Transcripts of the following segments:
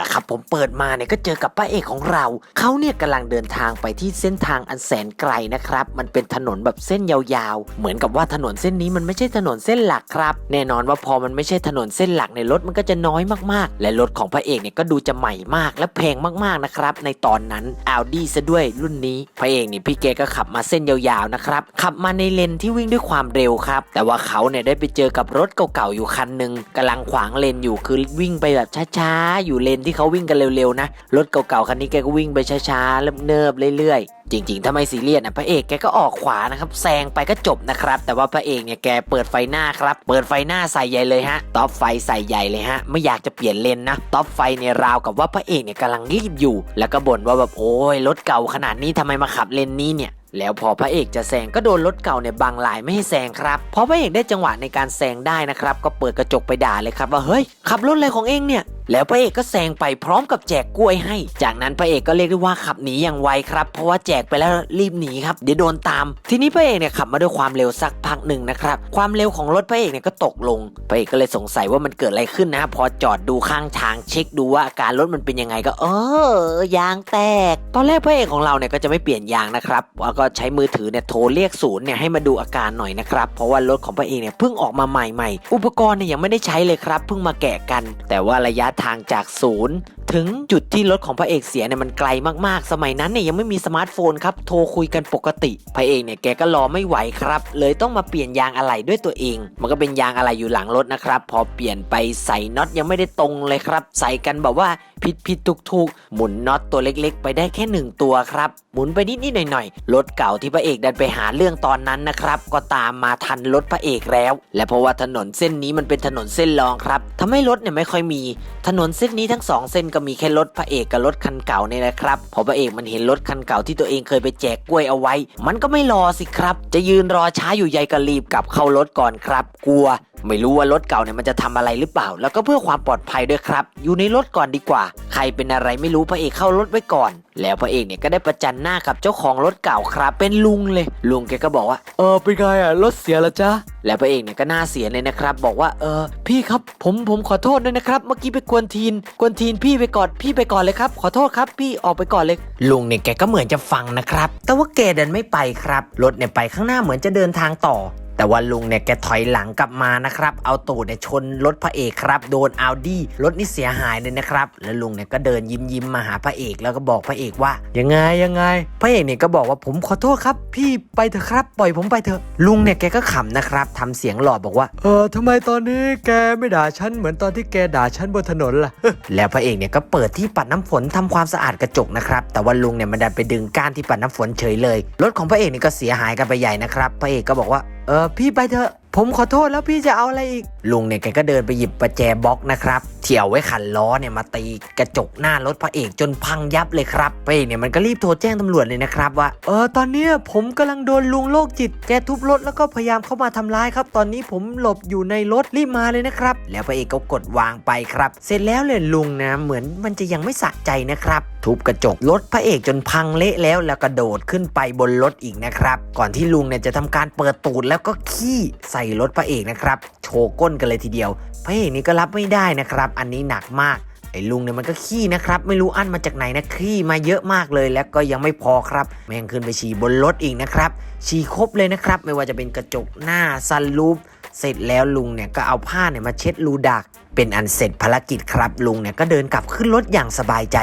ล่ะครับ ผมเปิดมาเนี่ยก็เจอกับพระเอกของเรา เขาเนี่ยกำลังเดินทางไปที่เส้นทางอันแสนไกลนะครับ มันเป็นถนนแบบเส้นยาวๆ เหมือนกับว่าถนนเส้นนี้มันไม่ใช่ถนนเส้นหลักครับ แน่นอนว่าพอมันไม่ใช่ถนนเส้นหลักในรถมันก็จะน้อยมากๆ และรถของพระเอกเนี่ยก็ดูจะใหม่มากและแพงมากๆนะครับ ในตอนนั้นอาดีซะด้วยรุ่นนี้ พระเอกนี่พี่เกก็ขับมาเส้นยาวๆนะครับ ขับมาในเลนที่วิ่งด้วยความเร็วครับ แต่ว่าเขาเนี่ยได้ไปเจอกับรถเก่าๆอยู่คันหนึ่งกำลังขวางเลนอยู่คือวิ่งไปแบบช้าๆ อยู่เลนที่เขาวิ่งกันเร็วๆนะ รถเก่าๆคันนี้แกก็วิ่งไปช้าๆเนิบๆเรื่อยๆ จริงๆถ้าไม่ซีเรียสนะพระเอกแกก็ออกขวานะครับแซงไปก็จบนะครับ แต่ว่าพระเอกเนี่ยแกเปิดไฟหน้าครับ เปิดไฟหน้าใส่ใหญ่เลยฮะท็อปไฟใส่ใหญ่เลยฮะไม่อยากจะเปลี่ยนเลนนะท็อปไฟเนี่ยราวกับว่าพระเอกเนี่ยกำลังรีบอยู่ แล้วก็บ่นว่าแบบโอ้ยรถเก่าขนาดนี้ทำไมมาขับเลนนี้เนี่ยแล้วพอพระเอกจะแซงก็โดนรถเก่าเนี่ยบังลายไม่ให้แซงครับพอพระเอกได้จังหวะในการแซงได้นะครับ ก็เปิดกระจกไปด่าเลยครับว่าเฮ้ยขับรถอะไรของเองเนี่ยแล้วพระเอกก็แซงไปพร้อมกับแจกกล้วยให้ จากนั้นพระเอกก็เรียกได้ว่าขับหนีอย่างไวครับ เพราะว่าแจกไปแล้วรีบหนีครับเดี๋ยวโดนตาม ทีนี้พระเอกเนี่ยขับมาด้วยความเร็วสักพักหนึ่งนะครับความเร็วของรถพระเอกเนี่ยก็ตกลงพระเอกก็เลยสงสัยว่ามันเกิดอะไรขึ้นนะ พอจอดดูข้างทางเช็คดูว่าอาการรถมันเป็นยังไงก็เออยางแตก ตอนแรกพระเอกของเราเนี่ยก็จะไม่เปลี่ยนยางนะครับแล้วก็ใช้มือถือเนี่ยโทรเรียกศูนย์เนี่ยให้มาดูอาการหน่อยนะครับเพราะว่ารถของพระเอกเนี่ยเพิ่งออกมาใหม่ๆ อุปกรณ์เนี่ยยังไม่ได้ใช้เลยครับเพิ่งมาแกะกัน แต่ว่าระยะทางจากศูนย์ถึงจุดที่รถของพระเอกเสียเนี่ยมันไกลมากๆ สมัยนั้นเนี่ยยังไม่มีสมาร์ทโฟนครับ โทรคุยกันปกติ พระเอกเนี่ยแกก็รอไม่ไหวครับ เลยต้องมาเปลี่ยนยางอะไหล่ด้วยตัวเอง มันก็เป็นยางอะไหล่อยู่หลังรถนะครับ พอเปลี่ยนไปใส่น็อตยังไม่ได้ตรงเลยครับ ใส่กันแบบว่าผิดผิดถูกถูกหมุนน็อตตัวเล็กๆ ไปได้แค่หนึ่งตัวครับ หมุนไปนิดนิดๆหน่อยๆ รถเก่าที่พระเอกดันไปหาเรื่องตอนนั้นนะครับ ก็ตามมาทันรถพระเอกแล้ว และเพราะว่าถนนเส้นนี้มันเป็นถนนเส้นรองครับทำให้รถเนี่ยไม่ค่อยมี ถนนเส้นนี้ทั้งสองเส้นก็มีแค่รถพระเอกกับรถคันเก่าเนี่ยนะครับพอพระเอกมันเห็นรถคันเก่าที่ตัวเองเคยไปแจกกล้วยเอาไว้ มันก็ไม่รอสิครับ จะยืนรอช้าอยู่ใยก็รีบกลับเข้ารถก่อนครับ กลัว ไม่รู้ว่ารถเก่าเนี่ยมันจะทำอะไรหรือเปล่า แล้วก็เพื่อความปลอดภัยด้วยครับ อยู่ในรถก่อนดีกว่า ใครเป็นอะไรไม่รู้พระเอกเข้ารถไว้ก่อน แล้วพระเอกเนี่ยก็ได้ประจันหน้ากับเจ้าของรถเก่าครับ เป็นลุงเลย ลุงแกก็บอกว่า เออเป็นไงอะรถเสียแล้วจ้าแล้วพระเอกเนี่ยก็หน้าเสียเลยนะครับ บอกว่าเออพี่ครับผมผมขอโทษด้วยนะครับ เมื่อกี้ไปกวนทีนกวนทีนพี่ไปก่อนพี่ไปก่อนเลยครับ ขอโทษครับ พี่ออกไปก่อนเลย ลุงเนี่ยแกก็เหมือนจะฟังนะครับ แต่ว่าแกเดินไม่ไปครับรถเนี่ยไปข้างหน้าเหมือนจะเดินทางต่อ แต่ว่าลุงเนี่ยแกถอยหลังกลับมานะครับ เอาตูดเนี่ยชนรถพระเอกครับ โดนอาดี้รถนี่เสียหายเลยนะครับ แล้วลุงเนี่ยก็เดินยิ้มยิ้มมาหาพระเอกแล้วก็บอกพระเอกว่า ยังไงยังไง พระเอกเนี่ยก็บอกว่าผมขอโทษครับ พี่ไปเถอะครับปล่อยผมไปเถอะ ลุงเนี่ยแกก็ขำนะครับทำเสียงหล่อบอกว่า เออทำไมตอนนี้แกไม่ด่าฉันเหมือนตอนที่แกด่าฉันบนถนนล่ะ แล้วพระเอกเนี่ยก็เปิดที่ปัดน้ำฝนทำความสะอาดกระจกนะครับแต่ว่าลุงเนี่ยมันดันไปดึงก้านที่ปัดน้ำฝนเฉยเลยรถของพระเอกนี่ก็เสียหายกันไปใหญ่นะครับพระเอกก็บอกว่า เออพี่ไปเถอะ ผมขอโทษแล้วพี่จะเอาอะไรอีก ลุงเนี่ยแกก็เดินไปหยิบประแจบล็อกนะครับเที่ยวไว้ขันล้อเนี่ยมาตีกระจกหน้ารถพระเอกจนพังยับเลยครับพระเอกเนี่ยมันก็รีบโทรแจ้งตำรวจเลยนะครับว่าเออตอนเนี้ยผมกำลังโดนลุงโรคจิตแกทุบรถแล้วก็พยายามเข้ามาทำร้ายครับ ตอนนี้ผมหลบอยู่ในรถรีบมาเลยนะครับ แล้วพระเอกก็กดวางไปครับ เสร็จแล้วเลยลุงนะเหมือนมันจะยังไม่สะใจนะครับทุบกระจกรถพระเอกจนพังเละแล้วแล้วกระโดดขึ้นไปบนรถอีกนะครับ ก่อนที่ลุงเนี่ยจะทำการเปิดตูดแล้วก็ขี้ใส่รถพระเอกนะครับโชก้นกันเลยทีเดียวพระเอกนี่ก็รับไม่ได้นะครับ อันนี้หนักมากไอ้ลุงเนี่ยมันก็ขี้นะครับ ไม่รู้อั้นมาจากไหนนะขี้มาเยอะมากเลยแล้วก็ยังไม่พอครับ แม่งขึ้นไปฉี่บนรถอีกนะครับฉี่ครบเลยนะครับ ไม่ว่าจะเป็นกระจกหน้าซันรูฟเสร็จแล้วลุงเนี่ยก็เอาผ้าเนี่ยมาเช็ดรูดัก เป็นอันเสร็จภารกิจครับ ลุงเนี่ยก็เดินกลับขึ้นรถอย่างสบายใจ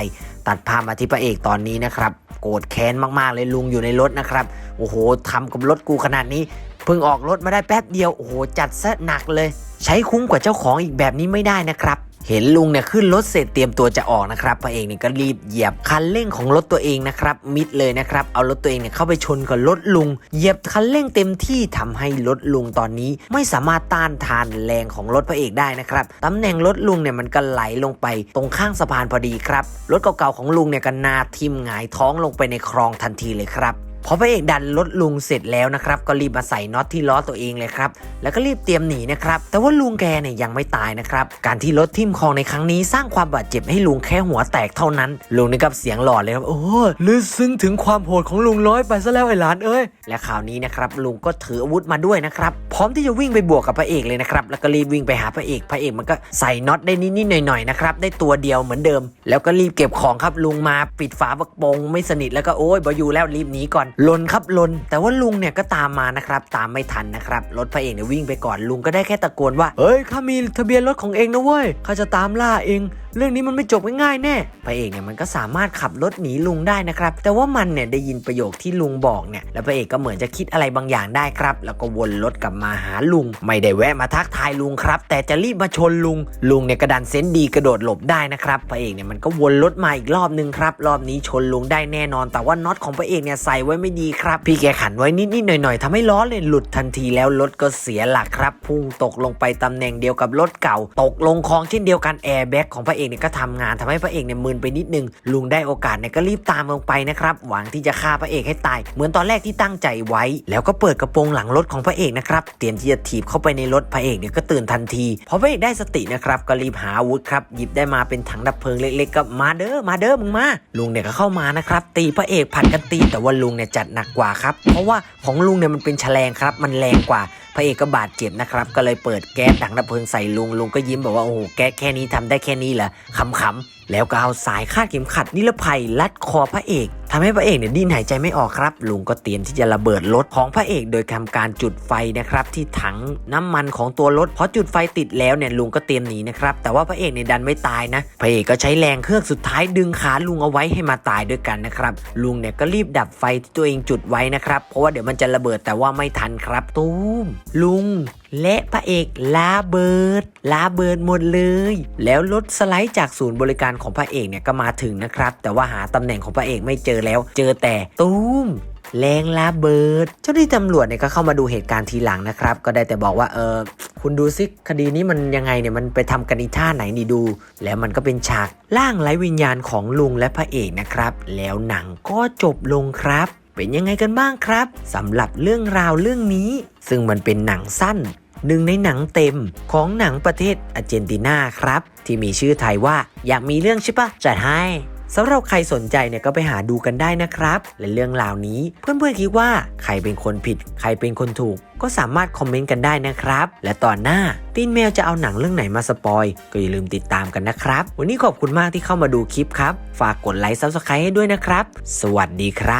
ตัดภาพมาที่พระเอกตอนนี้นะครับโกรธแค้นมากๆเลยลุงอยู่ในรถนะครับโอ้โหทำกับรถกูขนาดนี้เพิ่งออกรถมาได้แป๊บเดียวโอ้โหจัดซะหนักเลย ใช้คุ้มกว่าเจ้าของอีกแบบนี้ไม่ได้นะครับ เห็นลุงเนี่ยขึ้นรถเสร็จเตรียมตัวจะออกนะครับพระเอกเนี่ยก็รีบเหยียบคันเร่งของรถตัวเองนะครับ มิดเลยนะครับ เอารถตัวเองเนี่ยเข้าไปชนกับรถลุง เหยียบคันเร่งเต็มที่ทำให้รถลุงตอนนี้ ไม่สามารถต้านทานแรงของรถพระเอกได้นะครับตำแหน่งรถลุงเนี่ยมันก็ไหลลงไปตรงข้างสะพานพอดีครับรถเก่าๆของลุงเนี่ยก็นาทิ่มหงายท้องลงไปในคลองทันทีเลยครับ พอพระเอกดันรถลุงเสร็จแล้วนะครับ ก็รีบมาใส่น็อตที่ล้อตัวเองเลยครับ แล้วก็รีบเตรียมหนีนะครับ แต่ว่าลุงแกเนี่ยยังไม่ตายนะครับ การที่รถทิ่มคลองในครั้งนี้สร้างความบาดเจ็บให้ลุงแค่หัวแตกเท่านั้น ลุงนี่กับเสียงหลอดเลยครับ โอ้ลึกซึ้งถึงความโหดของลุงน้อยไปซะแล้วไอ้หลานเอ้ย และคราวนี้นะครับลุงก็ถืออาวุธมาด้วยนะครับ พร้อมที่จะวิ่งไปบวกกับพระเอกเลยนะครับ แล้วก็รีบวิ่งไปหาพระเอก พระเอกมันก็ใส่น็อตได้นิดๆหน่อยๆนะครับ ได้ตัวเดียวเหมือนเดิม แล้วก็รีบเก็บของครับลุงมาปิดฝาบักปงไม่สนิทแล้วก็โอ้ยบอยู่แล้วรีบหนีก่อนลนครับลน แต่ว่าลุงเนี่ยก็ตามมานะครับ ตามไม่ทันนะครับ รถพระเอกเนี่ยวิ่งไปก่อนลุงก็ได้แค่ตะโกนว่า เฮ้ยข้ามีทะเบียนรถของเองนะเว้ยข้าจะตามล่าเองเรื่องนี้มันไม่จบง่ายๆแน่พระเอกเนี่ยมันก็สามารถขับรถหนีลุงได้นะครับ แต่ว่ามันเนี่ยได้ยินประโยคที่ลุงบอกเนี่ย แล้วพระเอกก็เหมือนจะคิดอะไรบางอย่างได้ครับ แล้วก็วนรถกลับมาหาลุง ไม่ได้แวะมาทักทายลุงครับ แต่จะรีบมาชนลุง ลุงเนี่ยกระดันเซนดีกระโดดหลบได้นะครับพระเอกเนี่ยมันก็วนรถมาอีกรอบนึงครับ รอบนี้ชนลุงได้แน่นอน แต่ว่าน็อตของพระเอกเนี่ยใส่ไว้ไม่ดีครับ พี่แกขันไว้นิดๆหน่อยๆทำให้ล้อเลยหลุดทันทีแล้วรถก็เสียหลักครับ พุ่งตกลงไปตำแหน่งเดียวกับรถเก่า ตกลงคลองเช่นเดียวกันแอร์แบ็กของพระเอกเอกเนี่ยก็ทำงานทำให้พระเอกเนี่ยมึนไปนิดนึง ลุงได้โอกาสเนี่ยก็รีบตามลงไปนะครับ หวังที่จะฆ่าพระเอกให้ตาย เหมือนตอนแรกที่ตั้งใจไว้ แล้วก็เปิดกระโปรงหลังรถของพระเอกนะครับ เตรียมที่จะถีบเข้าไปในรถพระเอกเนี่ยก็ตื่นทันที พอพระเอกได้สตินะครับก็รีบหาอาวุธครับ หยิบได้มาเป็นถังดับเพลิงเล็กๆก็มาเด้อ มาเด้อมึงมา ลุงเนี่ยก็เข้ามานะครับ ตีพระเอกผัดกันตี แต่ว่าลุงเนี่ยจัดหนักกว่าครับ เพราะว่าของลุงเนี่ยมันเป็นแฉลงครับ มันแรงกว่าพระเอกก็บาดเจ็บนะครับ ก็เลยเปิดแก๊สถังดับเพลิงใส่ลุงลุงก็ยิ้มบอกว่าโอ้โหแก๊สแค่นี้ทำได้แค่นี้เหรอขำๆแล้วก็เอาสายคาดเข็มขัดนิรภัยรัดคอพระเอก ทำให้พระเอกเนี่ยดิ้นหายใจไม่ออกครับ ลุงก็เตรียมที่จะระเบิดรถของพระเอกโดยทำการจุดไฟนะครับที่ถังน้ำมันของตัวรถพอจุดไฟติดแล้วเนี่ยลุงก็เตรียมหนีนะครับแต่ว่าพระเอกเนี่ยดันไม่ตายนะพระเอกก็ใช้แรงเครื่องสุดท้ายดึงขาลุงเอาไว้ให้มาตายด้วยกันนะครับลุงเนี่ยก็รีบดับไฟที่ตัวเองจุดไว้นะครับเพราะว่าเดี๋ยวมันจะระเบิดแต่ว่าไม่ทันครับตูมลุงและพระเอกลาเบิดลาเบิดหมดเลย แล้วรถสไลด์จากศูนย์บริการของพระเอกเนี่ยก็มาถึงนะครับ แต่ว่าหาตำแหน่งของพระเอกไม่เจอแล้ว เจอแต่ตูมแรงลาเบิด เจ้าหน้าที่ตำรวจเนี่ยก็เข้ามาดูเหตุการณ์ทีหลังนะครับ ก็ได้แต่บอกว่าเออคุณดูซิคดีนี้มันยังไงเนี่ยมันไปทำกันอีท่าไหนนี่ดู แล้วมันก็เป็นฉากล่างไร้วิญญาณของลุงและพระเอกนะครับ แล้วหนังก็จบลงครับ เป็นยังไงกันบ้างครับสำหรับเรื่องราวเรื่องนี้ ซึ่งมันเป็นหนังสั้น หนึ่งในหนังเต็มของหนังประเทศอาร์เจนตินาครับ ที่มีชื่อไทยว่าอยากมีเรื่องใช่ปะจัดให้สำหรับใครสนใจเนี่ยก็ไปหาดูกันได้นะครับ และเรื่องราวนี้ เพื่อนๆคิดว่าใครเป็นคนผิด ใครเป็นคนถูก ก็สามารถคอมเมนต์กันได้นะครับ และตอนหน้าตีนแมวจะเอาหนังเรื่องไหนมาสปอย ก็อย่าลืมติดตามกันนะครับ วันนี้ขอบคุณมากที่เข้ามาดูคลิปครับ ฝากกดไลค์ซับสไครต์ให้ด้วยนะครับ สวัสดีครับ